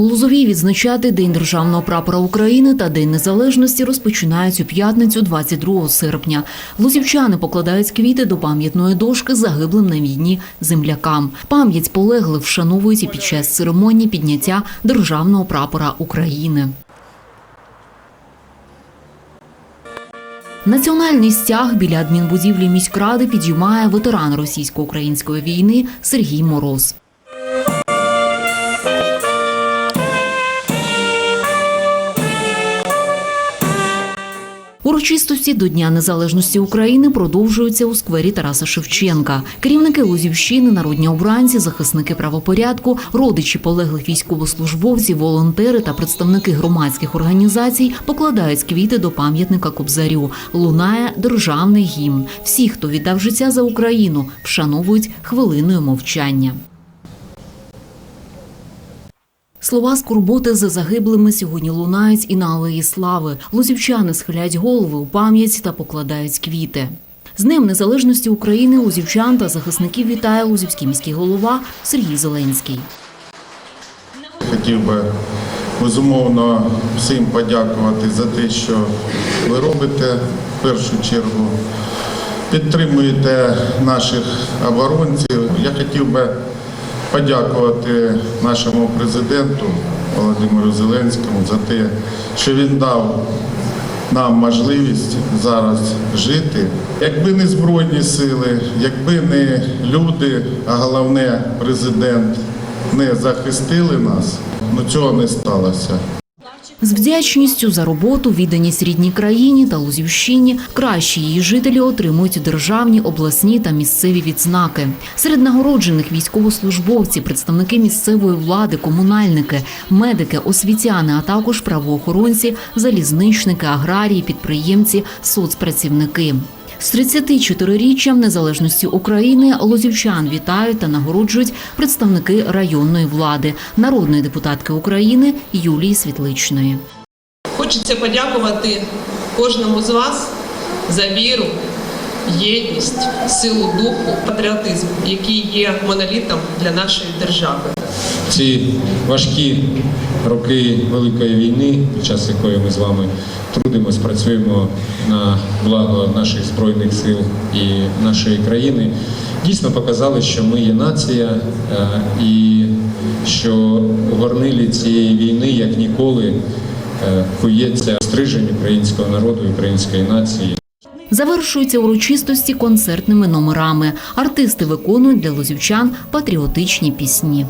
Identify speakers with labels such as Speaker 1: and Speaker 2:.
Speaker 1: У Лозовій відзначати День державного прапора України та День незалежності розпочинають у п'ятницю 22 серпня. Лозівчани покладають квіти до пам'ятної дошки загиблим на війні землякам. Пам'ять полеглих вшановують і під час церемонії підняття державного прапора України. Національний стяг біля адмінбудівлі міськради підіймає ветеран російсько-української війни Сергій Мороз. Урочистості до Дня Незалежності України продовжуються у сквері Тараса Шевченка. Керівники Лузівщини, народні обранці, захисники правопорядку, родичі полеглих військовослужбовців, волонтери та представники громадських організацій покладають квіти до пам'ятника Кобзарю. Лунає державний гімн. Всі, хто віддав життя за Україну, вшановують хвилиною мовчання. Слова скорботи за загиблими сьогодні лунають і на алеї слави. Лузівчани схиляють голови у пам'ять та покладають квіти. З Днем Незалежності України лузівчан та захисників вітає лузівський міський голова Сергій Зеленський.
Speaker 2: Хотів би безумовно всім подякувати за те, що ви робите в першу чергу. Підтримуєте наших оборонців. Я хотів би подякувати нашому президенту Володимиру Зеленському за те, що він дав нам можливість зараз жити. Якби не Збройні сили, якби не люди, а головне президент не захистили нас, ну цього не сталося.
Speaker 1: З вдячністю за роботу, відданість рідній країні та Лузівщині кращі її жителі отримують державні, обласні та місцеві відзнаки. Серед нагороджених військовослужбовці, представники місцевої влади, комунальники, медики, освітяни, а також правоохоронці, залізничники, аграрії, підприємці, соцпрацівники. З 34-річчям незалежності України лозівчан вітають та нагороджують представники районної влади, народної депутатки України Юлії Світличної.
Speaker 3: Хочеться подякувати кожному з вас за віру, єдність, силу духу, патріотизм, який є монолітом для нашої держави.
Speaker 4: Ці важкі роки Великої війни, під час якої ми з вами трудимось, працюємо на благо наших збройних сил і нашої країни, дійсно показали, що ми є нація е, і що у горнилі цієї війни як ніколи е, кується стрижень українського народу української нації.
Speaker 1: Завершуються урочистості концертними номерами. Артисти виконують для лозівчан патріотичні пісні.